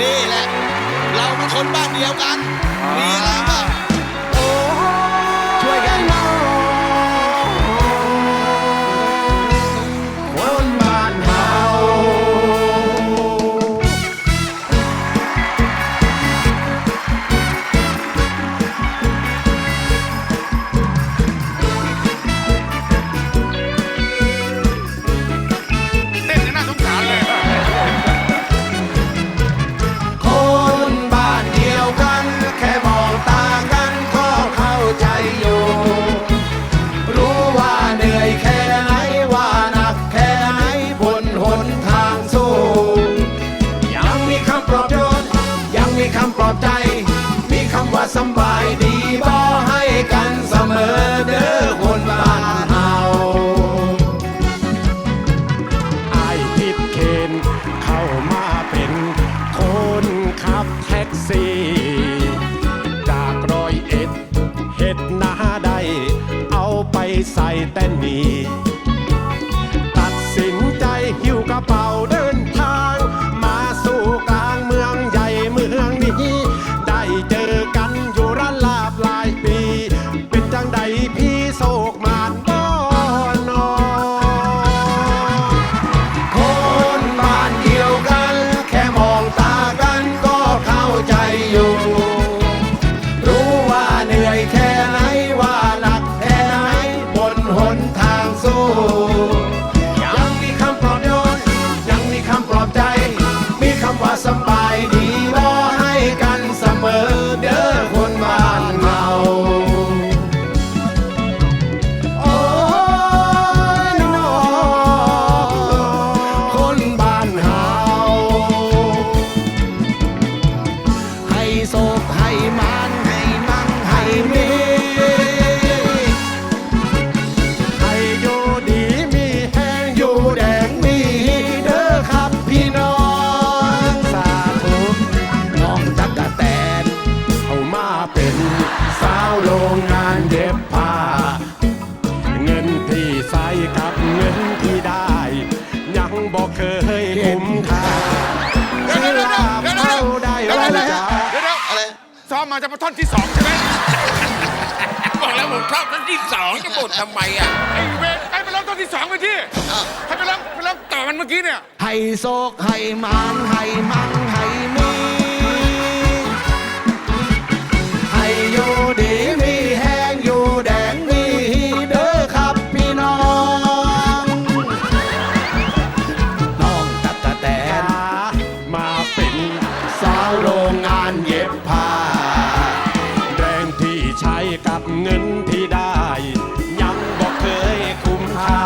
นี่แหละ เราเป็นคนบ้านเดียวกัน มีอะไรบ้าง บายดีบ่ให้กันเสมอเด้อคนบ้านเฮาไอายทิดเคนเข้ามาเป็นคนขับแท็กซี่ จากรอยเอ็ดเห็ดหน้าใดเอาไปใส่แต่นี ใอมมาจะมาท่อนที่สองใช่ไหมบอกแล้วผมชอบท่อนที่สองจะบ่นทำไมอะไอ้เวรไอ้ไปร้องท่อนที่สองไปที่ให้ไปร้องไปร้องต่อมันเมื่อกี้เนี่ย ให้โซกให้มันให้มัน ที่ได้ ยังบอกเคยคุ้มค่า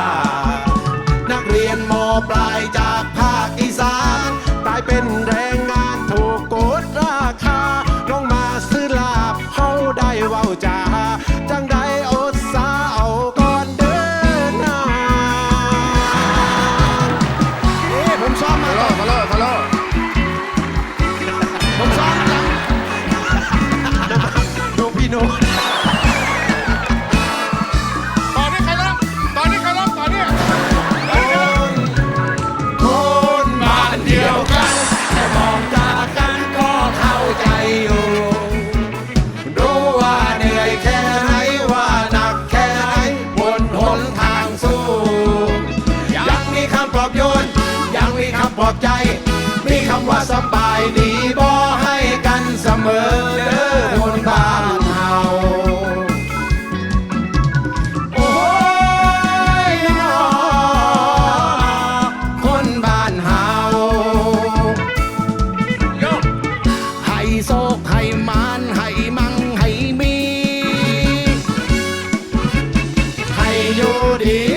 นักเรียนมปลายจากภาคอีสานตายเป็นแรงงานถูกกดราคาลงมาซื้อลาบเขาได้เว้าจาจังได้อดสาเอาก่อนเดินหน้านี่ผมซ้อมมาฟอลโล่ฟอลโล่ฟอลโล่ผมซ้อมจังดูพี่โน้ตต อบใจ มีคำว่าสบายดีบ่ให้กันเสมอเด้อคนบ้านเฮาโอ้ยน้อคนบ้านเฮาให้โศกให้มานให้มั่งให้มี ให้อยู่ดี